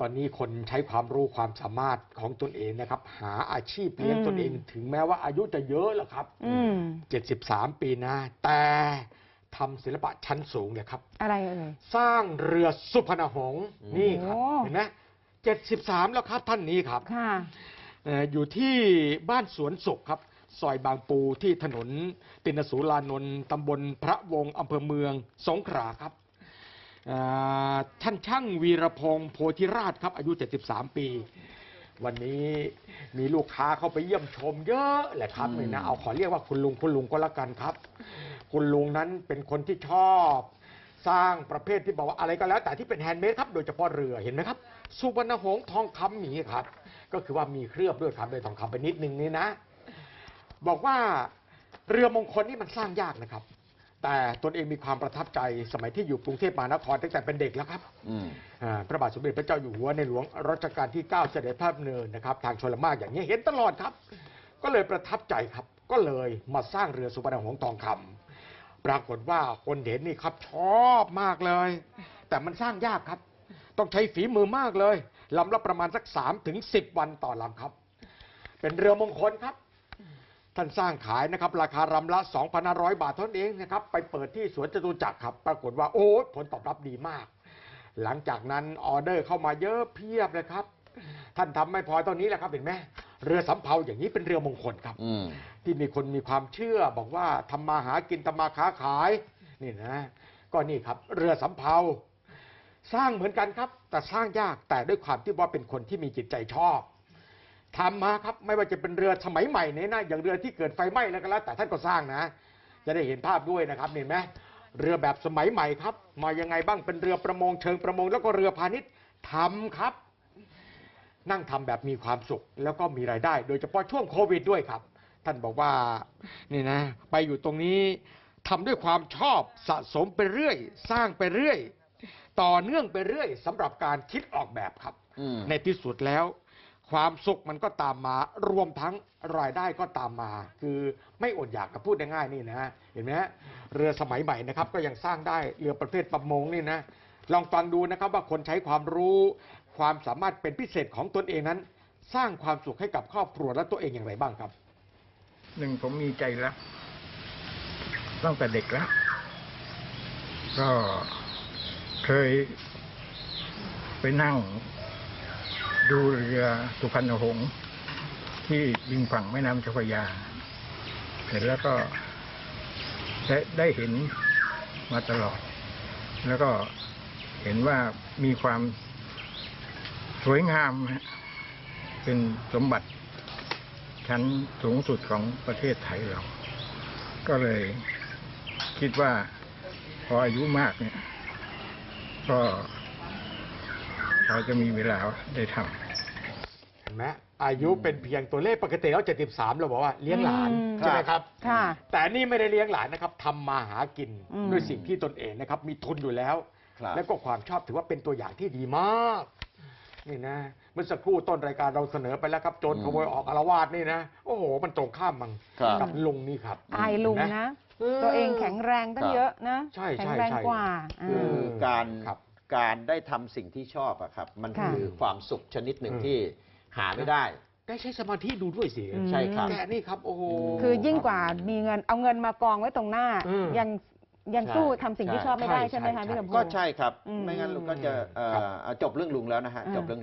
ตอนนี้คนใช้ความรู้ความสามารถของตนเองนะครับ หาอาชีพเลี้ยงอืมตนเอง ถึงแม้ว่าอายุจะเยอะแล้วครับอืม73ปีนะ แต่ทำศิลปะชั้นสูงเลยครับ อะไรเอ่ยสร้างเรือสุพรรณหงษ์อืมนี่ครับโอ้เห็นไหม73แล้วครับท่านนี้ครับค่ะเอ่ออยู่ที่บ้านสวนสุขครับซอยบางปูที่ถนนตินสูลานนท์ตำบลพระวงศ์อำเภอเมืองสงขลาครับเอ่อ ท่านช่างวีรพงศ์โพธิราชครับอายุ 73 ปี วันนี้มีลูกค้าเข้าไปเยี่ยมชมเยอะแหละครับอืมนี่นะเอาขอเรียกว่าคุณลุงคุณลุงก็แล้วกันครับ คุณลุงนั้นเป็นคนที่ชอบสร้างประเภทที่บอกว่าอะไรก็แล้ว แต่ที่เป็นแฮนด์เมดครับโดยเฉพาะเรือเห็นไหมครับ สุวรรณหงษ์ทองคำหมีครับ ก็คือว่ามีเคลือบด้วยครับด้วยทองคำไปนิดนึงนี่นะ บอกว่าเรือมงคลนี่มันสร้างยากนะครับ แต่ตนเองมีความประทับใจสมัยที่อยู่กรุงเทพมหานครตั้งแต่เป็นเด็กแล้วครับอืมอ่าพระบาทสมเด็จพระเจ้าอยู่หัวในหลวงรัชกาลที่ 9 เสด็จพระดำเนินนะครับ ทางชลมารอย่างนี้เห็นตลอดครับ ก็เลยประทับใจครับ ก็เลยมาสร้างเรือสุพรรณหงษ์ทองคำปรากฏว่าคนเห็นนี่ครับชอบมากเลย แต่มันสร้างยากครับ ต้องใช้ฝีมือมากเลยลำละประมาณสัก3ถึง10 วันต่อลำครับ เป็นเรือมงคลครับ ท่านสร้างขายนะครับราคารำละ2,500 บาทเท่านั้นเองนะครับไปเปิดที่สวนจตุจักรครับ ปรากฏว่าโอ้ยผลตอบรับดีมาก หลังจากนั้นออเดอร์เข้ามาเยอะเพียบเลยครับ ท่านทำไม่พอตอนนี้แหละครับเห็นไหมเรือสำเภาอย่างนี้เป็นเรือมงคลครับอืมที่มีคนมีความเชื่อบอกว่าทำมาหากินทำมาค้าขายนี่นะก็นี่ครับ เรือสำเภาสร้างเหมือนกันครับ แต่สร้างยากแต่ด้วยความที่ว่าเป็นคนที่มีจิตใจชอบ ทำมาครับไม่ว่าจะเป็นเรือสมัยใหม่เนี่ยนะอย่างเรือที่เกิดไฟไหม้แล้วก็แล้วแต่ท่านก็สร้างนะ จะได้เห็นภาพด้วยนะครับเห็นไหมเรือแบบสมัยใหม่ครับ มายังไงบ้างเป็นเรือประมงเชิงประมง แล้วก็เรือพาณิชย์ทำครับ นั่งทำแบบมีความสุขแล้วก็มีรายได้ โดยเฉพาะช่วงโควิดด้วยครับ ท่านบอกว่านี่นะ ไปอยู่ตรงนี้ทำด้วยความชอบสะสมไปเรื่อย สร้างไปเรื่อย ต่อเนื่องไปเรื่อยสำหรับการคิดออกแบบครับอืมในที่สุดแล้ว ความสุขมันก็ตามมารวมทั้งรายได้ก็ตามมา คือไม่อดอยากกับพูดง่ายๆนี่นะเห็นไหมฮะเรือสมัยใหม่นะครับก็ยังสร้างได้เรือประเภทประมงนี่นะลองฟังดูนะครับว่าคนใช้ความรู้ ความสามารถเป็นพิเศษของตนเองนั้น สร้างความสุขให้กับครอบครัวและตัวเองอย่างไรบ้างครับหนึ่งผมมีใจรักตั้งแต่เด็กแล้ว ก็เคยไปนั่ง ดูเรือสุพรรณหงษ์ที่ริมฝั่งแม่น้ำเจ้าพระยาเห็นแล้วก็ได้ได้เห็นมาตลอด แล้วก็เห็นว่ามีความสวยงามเป็นสมบัติชั้นสูงสุดของประเทศไทยเรา ก็เลยคิดว่าพออายุมากเนี่ย ก็ พอจะมีเวลาได้ทำเห็นไหมอายุเป็นเพียงตัวเลขปกติแล้ว73 เราบอกว่าเลี้ยงหลาน อืมใช่ไหมครับ ค่ะ แต่นี่ไม่ได้เลี้ยงหลานนะครับทำมาหากินอืม ด้วยสิ่งที่ตนเองนะครับ มีทุนอยู่แล้ว ครับ แล้วก็ความชอบถือว่าเป็นตัวอย่างที่ดีมากนี่นะเมื่อสักครู่ต้นรายการเราเสนอไปแล้วครับโจรขโมยออกอารวาสนี่นะโอ้โห มันตรงข้ามมังครับ กับลุงนี่ครับ อายลุงเห็นไหมนะเออตัวเองแข็งแรงตั้คงรับเยอะนะ ใช่ใช่แข็งแรงใช่ กว่าคือมการครับ การได้ทำสิ่งที่ชอบอะครับ มันค่ะ คือความสุขชนิดหนึ่งอืมที่หาไม่ได้ ได้ใช้สมาธิดูด้วยสิอืม ใช่ครับแกนี่ครับ โอ้โห คือยิ่งกว่ามีเงินเอาเงินมากองไว้ตรงหน้า อืมยังยังใช่สู้ทำสิ่งที่ใช่ ชอบไม่ได้ใช่ใช่ไหมใช่คะพี่ลำพู ก็ใช่ครับ อืมไม่งั้นลุงก็จะเอ่อครับจบเรื่องลุงแล้วนะฮะ อืม จบเรื่อง